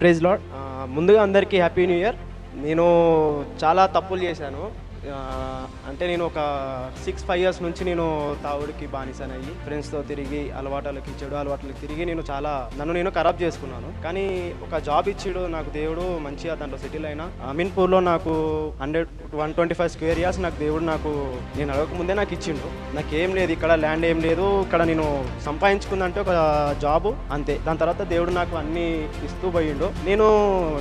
Praise lord ముందుగా అందరికీ happy new year నేను చాలా తప్పులు చేశాను. అంటే నేను ఒక సిక్స్ ఫైవ్ ఇయర్స్ నుంచి నేను తావుడికి బానిసానయ్యి ఫ్రెండ్స్తో తిరిగి అలవాట్లకి చెడు అలవాట్లకి తిరిగి నేను చాలా నన్ను నేను ఖరాబ్ చేసుకున్నాను. కానీ ఒక జాబ్ ఇచ్చాడు నాకు దేవుడు మంచిగా దాంట్లో సెటిల్ అయినా అమీన్పూర్లో నాకు hundred one twenty five square years నాకు దేవుడు నాకు నేను అడగక ముందే నాకు ఇచ్చిండు. నాకు ఏం లేదు ఇక్కడ ల్యాండ్ ఏం లేదు ఇక్కడ నేను సంపాదించుకుందంటే ఒక జాబ్ అంతే. దాని తర్వాత దేవుడు నాకు అన్ని ఇస్తూ పోయిండు. నేను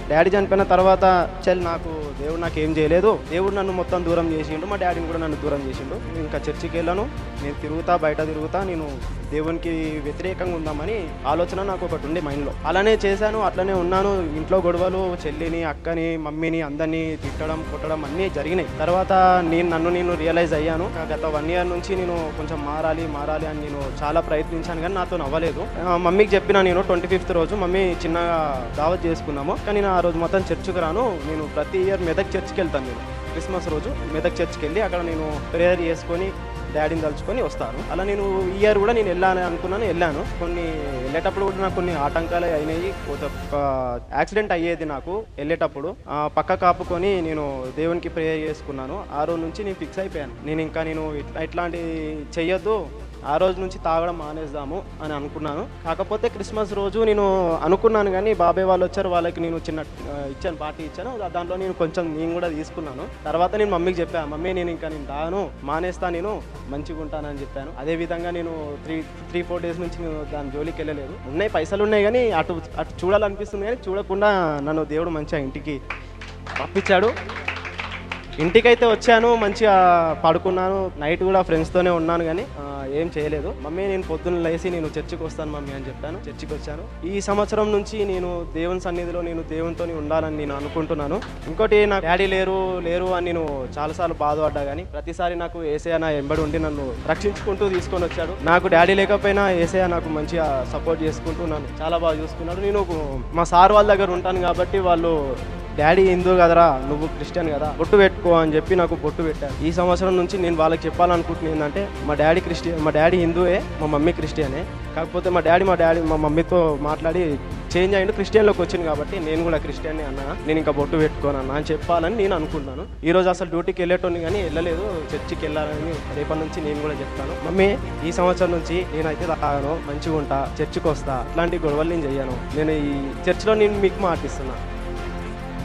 డాడీ చనిపోయిన తర్వాత చల్ నాకు దేవుడు నాకు ఏం చేయలేదు. దేవుడు నన్ను మొత్తం దూరం చేసిండు మా డాడీని కూడా నన్ను దూరం చేసిండు. నేను ఇంకా చర్చికి వెళ్ళాను. నేను తిరుగుతా బయట తిరుగుతా నేను దేవునికి వ్యతిరేకంగా ఉందామని ఆలోచన నాకు ఒకటి ఉండే మైండ్లో. అలానే చేశాను అట్లనే ఉన్నాను. ఇంట్లో గొడవలు చెల్లిని అక్కని మమ్మీని అందరినీ తిట్టడం కొట్టడం అన్నీ జరిగినాయి. తర్వాత నేను నన్ను నేను రియలైజ్ అయ్యాను. గత వన్ ఇయర్ నుంచి నేను కొంచెం మారాలి మారాలి అని నేను చాలా ప్రయత్నించాను కానీ నాతో అవ్వలేదు మమ్మీకి చెప్పిన నేను ట్వంటీ ఫిఫ్త్ రోజు మమ్మీ చిన్నగా దావత్ చేసుకున్నాము. కానీ నేను ఆ రోజు మొత్తం చర్చికి రాను. నేను ప్రతి ఇయర్ మెదక్ చర్చికి వెళ్తాను నేను. క్రిస్మస్ రోజు మెదక్ చర్చ్కి వెళ్ళి అక్కడ నేను ప్రేయర్ చేసుకొని డాడీని తలుచుకొని వస్తాను. అలా నేను ఇయర్ కూడా నేను వెళ్ళాను అనుకున్నాను వెళ్ళాను. కొన్ని వెళ్ళేటప్పుడు కూడా నాకు కొన్ని ఆటంకాలు అయినాయి. ఒక యాక్సిడెంట్ అయ్యేది నాకు వెళ్ళేటప్పుడు. పక్క కాపుకొని నేను దేవునికి ప్రేయర్ చేసుకున్నాను. ఆ రోజు నుంచి నేను ఫిక్స్ అయిపోయాను. నేను ఇంకా నేను ఇట్లా ఇట్లాంటి చెయ్యొద్దు. ఆ రోజు నుంచి తాగడం మానేద్దాము అని అనుకున్నాను. కాకపోతే క్రిస్మస్ రోజు నేను అనుకున్నాను కానీ బాబాయ్ వాళ్ళు వచ్చారు వాళ్ళకి నేను చిన్న ఇచ్చాను పార్టీ ఇచ్చాను. దాంట్లో నేను కొంచెం నేను కూడా తీసుకున్నాను. తర్వాత నేను మమ్మీకి చెప్పాను మమ్మీ నేను ఇంకా నేను తాగను మానేస్తా నేను మంచిగా ఉంటానని చెప్పాను. అదే విధంగా నేను త్రీ త్రీ ఫోర్ డేస్ నుంచి నేను దాని జోలికి వెళ్ళలేదు. ఉన్నాయి పైసలు ఉన్నాయి కానీ అటు అటు చూడాలనిపిస్తుంది కానీ చూడకుండా నన్ను దేవుడు మంచిగా ఇంటికి పంపించాడు. ఇంటికైతే వచ్చాను మంచిగా పడుకున్నాను నైట్ కూడా ఫ్రెండ్స్తోనే ఉన్నాను కానీ ఏం చేయలేదు. మమ్మీ నేను పొద్దున్న లేచి నేను చర్చికి వస్తాను మమ్మీ అని చెప్పాను చర్చికి వచ్చాను. ఈ సంవత్సరం నుంచి నేను దేవుని సన్నిధిలో నేను దేవునితో ఉండాలని నేను అనుకుంటున్నాను. ఇంకోటి నాకు డాడీ లేరు లేరు అని నేను చాలాసార్లు బాధపడ్డా కానీ ప్రతిసారి నాకు ఏసయ నా ఎంబడి ఉండి నన్ను రక్షించుకుంటూ తీసుకొని వచ్చాడు. నాకు డాడీ లేకపోయినా ఏసయ నాకు మంచిగా సపోర్ట్ చేసుకుంటూ నన్ను చాలా బాగా చూసుకున్నాడు. నేను మా సార్ వాళ్ళ దగ్గర ఉంటాను కాబట్టి వాళ్ళు డాడీ హిందూ కదరా నువ్వు క్రిస్టియన్ కదా బొట్టు పెట్టుకో అని చెప్పి నాకు బొట్టు పెట్టారు. ఈ సంవత్సరం నుంచి నేను వాళ్ళకి చెప్పాలనుకుంటున్నాను ఏంటంటే మా డాడీ క్రిస్టియన్ మా డాడీ హిందూయే మా మమ్మీ క్రిస్టియనే. కాకపోతే మా డాడీ మా డాడీ మా మమ్మీతో మాట్లాడి చేంజ్ అయ్యిండు క్రిస్టియన్లోకి వచ్చింది కాబట్టి నేను కూడా క్రిస్టియన్ అన్నా. నేను ఇంకా బొట్టు పెట్టుకోను అన్న అని చెప్పాలని నేను అనుకుంటున్నాను. ఈ రోజు అసలు డ్యూటీకి వెళ్ళేటోని కానీ వెళ్ళలేదు చర్చికి వెళ్ళాలని రేపటి నుంచి నేను కూడా చెప్తాను. మమ్మీ ఈ సంవత్సరం నుంచి నేనైతే తాగను మంచిగా ఉంటా చర్చికి వస్తా ఇట్లాంటి గొడవలు నేను చెయ్యను. నేను ఈ చర్చిలో నేను మీకు మాటిస్తున్నా.